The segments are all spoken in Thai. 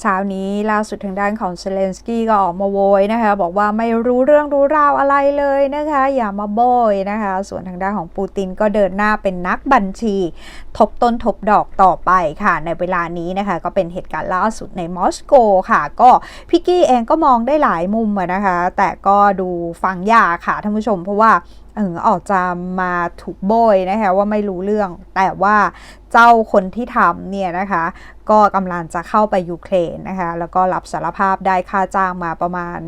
เช้านี้ล่าสุดทางด้านของเซเลนสกี้ก็ออกมาโวยนะคะบอกว่าไม่รู้เรื่องรู้ราวอะไรเลยนะคะ อย่ามาโบยนะคะ ส่วนทางด้านของปูตินก็เดินหน้าเป็นนักบัญชี ทบต้นทบดอกต่อไปค่ะ ในเวลานี้นะคะ ก็เป็นเหตุการณ์ล่าสุดในมอสโกค่ะ ก็พี่กี้เองก็มองได้หลายมุมนะคะ แต่ก็ดูฟังยากค่ะท่านผู้ชมเพราะว่าเออออกจะมาถูกโบยนะคะว่าไม่รู้เรื่อง แต่ว่าเจ้าคนที่ทำเนี่ยนะคะ ก็กำลังจะเข้าไปยูเครนนะคะ แล้วก็รับสารภาพได้ค่าจ้างมาประมาณ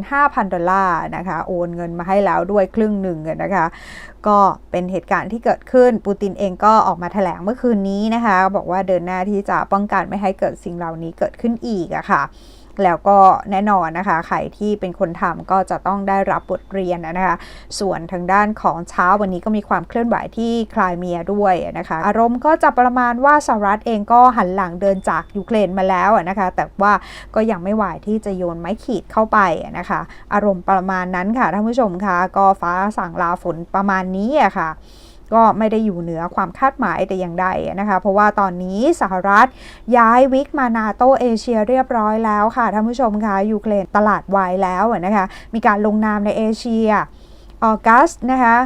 5,000 ดอลลาร์นะคะ โอนเงินมาให้แล้วด้วยครึ่งหนึ่งนะคะ ก็เป็นเหตุการณ์ที่เกิดขึ้นปูตินเองก็ออกมาแถลงเมื่อคืนนี้นะคะ บอกว่าเดินหน้าที่จะป้องกันไม่ให้เกิดสิ่งเหล่านี้เกิดขึ้นอีกอะค่ะ แล้วก็แน่นอนนะคะใครที่เป็นคนทำก็จะต้องได้รับบทเรียนนะคะ ส่วนทางด้านของเช้าวันนี้ก็มีความเคลื่อนไหวที่คลายเมียด้วยนะคะ อารมณ์ก็จะประมาณว่าสหรัฐเองก็หันหลังเดินจากยูเครนมาแล้วนะคะ แต่ว่าก็ยังไม่ไหวที่จะโยนไม้ขีดเข้าไปนะคะ อารมณ์ประมาณนั้นค่ะท่านผู้ชมคะก็ฟ้าสั่งลาฝนประมาณนี้อะค่ะ ก็ไม่ได้อยู่เหนือความคาดหมายแต่อย่างใดนะคะ เพราะว่าตอนนี้สหรัฐย้ายวิกมานาโตเอเชียเรียบร้อยแล้วค่ะท่านผู้ชมคะยูเครนตลาดวายแล้วนะคะ มีการลงนามในเอเชียออกัสนะคะ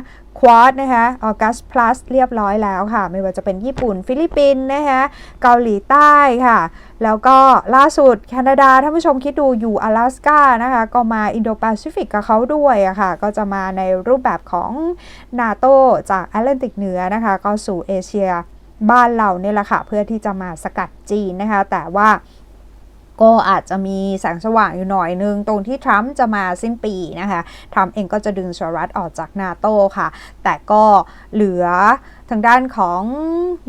ควอดนะคะออกัสพลัสเรียบร้อยแล้วค่ะ ไม่ว่าจะเป็นญี่ปุ่น ฟิลิปปินส์นะคะเกาหลีใต้ค่ะ แล้วก็ล่าสุดแคนาดาท่านผู้ชมคิดดูอยู่阿拉สกานะคะก็มาอินโดแปซิฟิกกับเขาด้วยอะค่ะ ก็จะมาในรูปแบบของนาโตจากแอตแลนติกเหนือนะคะก็สู่เอเชียบ้านเราเนี่ยแหละค่ะ เพื่อที่จะมาสกัดจีนนะคะ แต่ว่า ก็อาจจะมีแสงสว่างอยู่หน่อยนึง ตรงที่ทรัมป์จะมาสิ้นปีนะคะทรัมป์เองก็จะดึงสหรัฐออกจากนาโตค่ะ แต่ก็เหลือทางด้านของ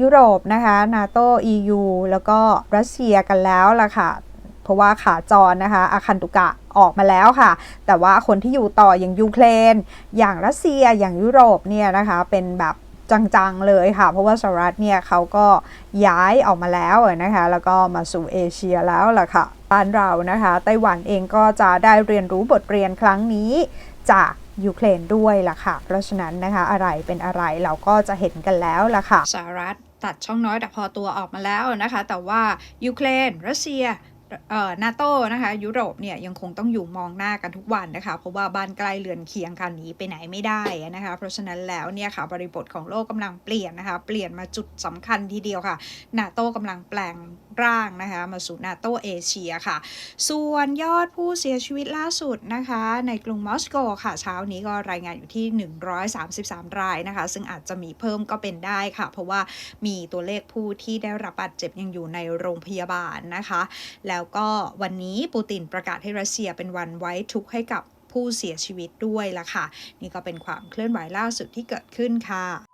ยุโรปนะคะนาโต EU แล้วก็รัสเซียกันแล้วล่ะค่ะ เพราะว่าขาจรนะคะอาคันตุกะออกมาแล้วค่ะ แต่ว่าคนที่อยู่ต่ออย่างยูเครน อย่างรัสเซียอย่างยุโรปเนี่ยนะคะเป็นแบบ จังๆเลยค่ะ เพราะว่าสหรัฐเนี่ยเขาก็ย้ายออกมาแล้วนะคะ แล้วก็มาสู่เอเชียแล้วล่ะค่ะ บ้านเรานะคะไต้หวันเองก็จะได้เรียนรู้บทเรียนครั้งนี้จากยูเครนด้วยล่ะค่ะ เพราะฉะนั้นนะคะอะไรเป็นอะไรเราก็จะเห็นกันแล้วล่ะค่ะสหรัฐตัดช่องน้อยแต่พอตัวออกมาแล้วนะคะ แต่ว่ายูเครนรัสเซีย นาโต้นะคะ ยุโรปเนี่ยยังคงต้องอยู่มองหน้ากันทุกวันนะคะ เพราะว่าบ้านใกล้เรือนเคียงกันหนีไปไหนไม่ได้นะคะ เพราะฉะนั้นแล้วเนี่ยค่ะบริบทของโลกกำลังเปลี่ยนนะคะ เปลี่ยนมาจุดสำคัญทีเดียวค่ะนาโต้กำลังแปลง ร่างนะคะมาสู่นาโตเอเชียค่ะ ส่วนยอดผู้เสียชีวิตล่าสุดนะคะ ในกรุงมอสโกค่ะ เช้านี้ก็รายงานอยู่ที่ 133 รายนะคะ ซึ่งอาจจะมีเพิ่มก็เป็นได้ค่ะ เพราะว่ามีตัวเลขผู้ที่ได้รับบาดเจ็บยังอยู่ในโรงพยาบาลนะคะ แล้วก็วันนี้ปูตินประกาศให้รัสเซียเป็นวันไว้ทุกข์ให้กับผู้เสียชีวิตด้วยละค่ะ นี่ก็เป็นความเคลื่อนไหวล่าสุดที่เกิดขึ้นค่ะ